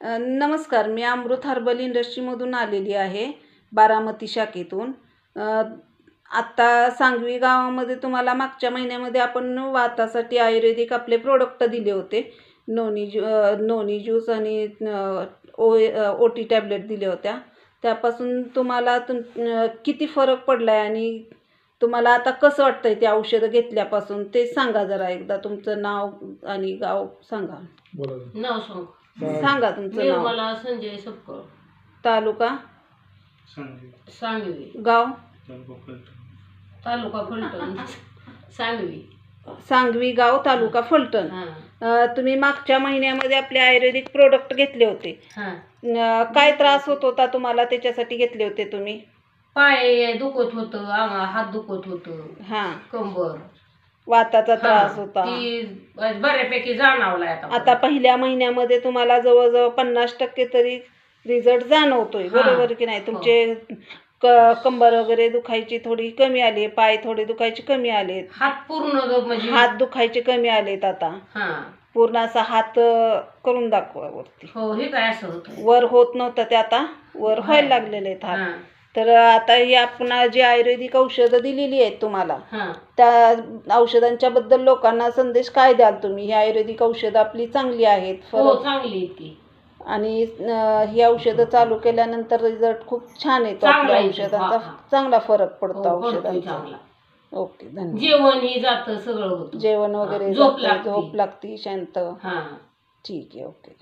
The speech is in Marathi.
अ, नमस्कार मी अमृत हर्बल इंडस्ट्रीमधून आलेली आहे बारामती शाखेतून. अ, आत्ता सांगवी गावामध्ये तुम्हाला मागच्या महिन्यामध्ये आपण वातासाठी आयुर्वेदिक आपले प्रोडक्ट दिले होते. नोनी ज्यू अ, नोनी ज्यूस आणि अ, ओ ओ टी टॅबलेट दिल्या होत्या. त्यापासून तुम्हाला तुम किती फरक पडला आहे आणि तुम्हाला आता कसं वाटतंय ते औषधं घेतल्यापासून ते सांगा जरा एकदा. तुमचं नाव आणि गाव सांगा. नाव सांग. सांगा तुमचं नाव. निर्मला संजय सपकाळ. तालुका? सांगवी गाव? तालुका फलटण. सांगवी सांगवी गाव तालुका फलटण. हा. अ, तुम्ही मागच्या महिन्यामध्ये आपले आयुर्वेदिक प्रोडक्ट घेतले होते. हा. अ, काय त्रास होत होता तुम्हाला? त्याच्यासाठी घेतले होते तुम्ही? पाय दुखत होतं आंगा हात दुखत होतं हां. कंबर. वाताचा त्रास हा, होता. ती बऱ्यापैकी जाणवलाय आता आता पहिल्या महिन्यामध्ये तुम्हाला जवळजवळ पन्नास टक्के तरी रिझल्ट जाणवतोय. हा. बरोबर की नाही? तुमचे क कंबर वगैरे दुखायची थोडी कमी आली पाय थोडे दुखायचे कमी आलेत. हात पूर्ण जो म्हणजे हात दुखायचे कमी आलेत आता. हा. पूर्ण असा हात अ, करून दाखवा वरती. हो हे काय असं होतं? वर होत नव्हतं ते आता. वर व्हायला लागलेले आहेत हात. हा. तर आता ही आपण जी आयुर्वेदिक औषधं दिलेली आहेत तुम्हाला हा. त्या औषधांच्या बद्दल लोकांना संदेश काय द्याल तुम्ही? ही आयुर्वेदिक औषधं आपली चांगली आहेत हो फरक चांगली आहे ती. आणि अं, ही औषधं चालू केल्यानंतर रिझल्ट खूप छान येतो चांगला आपल्या येतो. औषधांचा. हा, हा. चांगला फरक हो, पडतो पडतोय औषधांचा. चांगला. ओके धन्यवाद. जेवण ही जातं सगळं होतं. जेवण वगैरे झोप लागते. झोप लागती शांत. हा. ठीक आहे ओके.